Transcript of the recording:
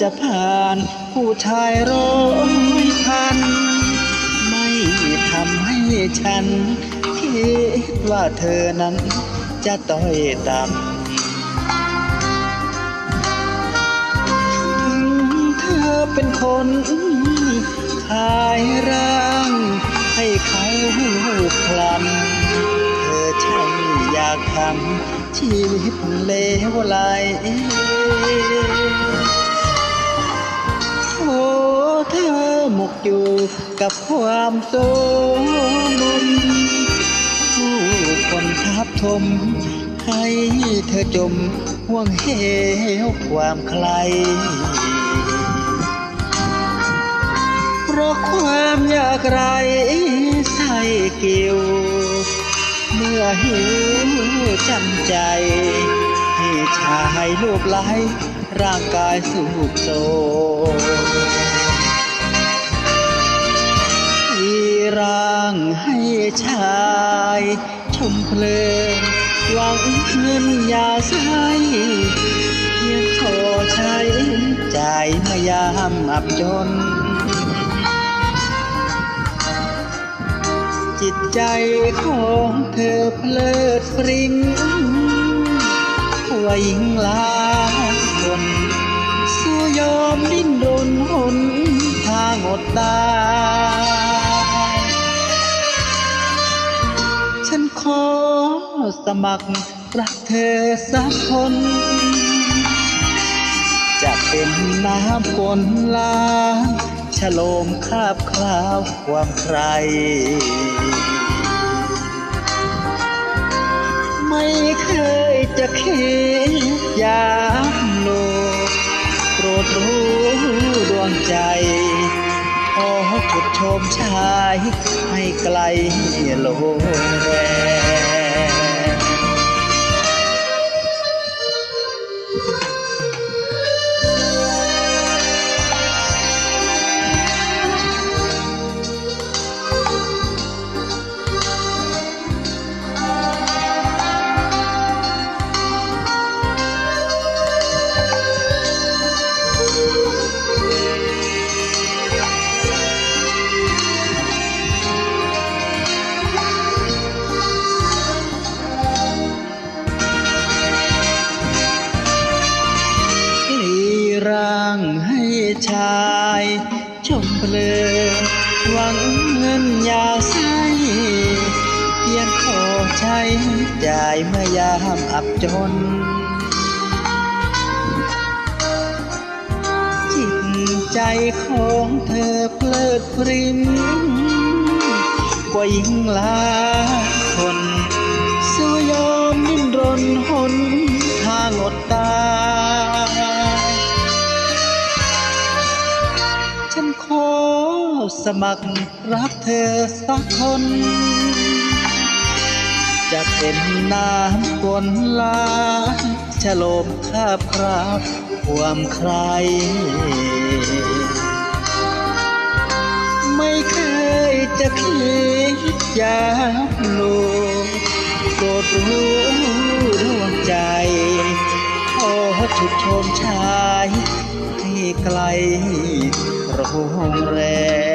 จะผ่านผู้ชายร้อยพัน ไม่ทำให้ฉัน คิดว่าเธอนั้นจะต้อยต่ำถึงเธอเป็นคนขายร่าง ให้เขาคลำเธอใช่อยากทำชีวิตเลวไหล กอยู่กับความโศมมผู้คนทับทม ให้เธอจมห่วงเหวความใครเพราะความยากไรใส่เกี่ยว เมื่อหิวจำใจให้ชายลูกไหลร่างกายสุกโซ ชายชมเพลินหวังเงินยาใช้เพียงขอใช้จ่ายเมื่ยามอับจน จิตใจของเธอเพลิดปริงว่าหญิงลาคนสู้ยอมดิ้นรนหนทางอดตา มัครรักเธอสักคน จะเป็นน้ำฝนล้างฉโลมคาบคลาวความใคร ไม่เคยจะคิดอยากโลภโปรดรู้ดวงใจขอจุดชมชายให้ไกลโลแร มเปลือหวังเงินยาใช้เพียงขอใช้จ่ายเมื่อยามอับจน จิตใจของเธอเพลิดเพรินกว่าหญิงลา สมัครรักเธอสักคน จะเป็นน้ำฝนลาฉโลมคาบคราบความใคร ไม่เคยจะคิดอยากโลภโปรดรู้ดวงใจขอจุดชมชายให้ไกลโรงแรม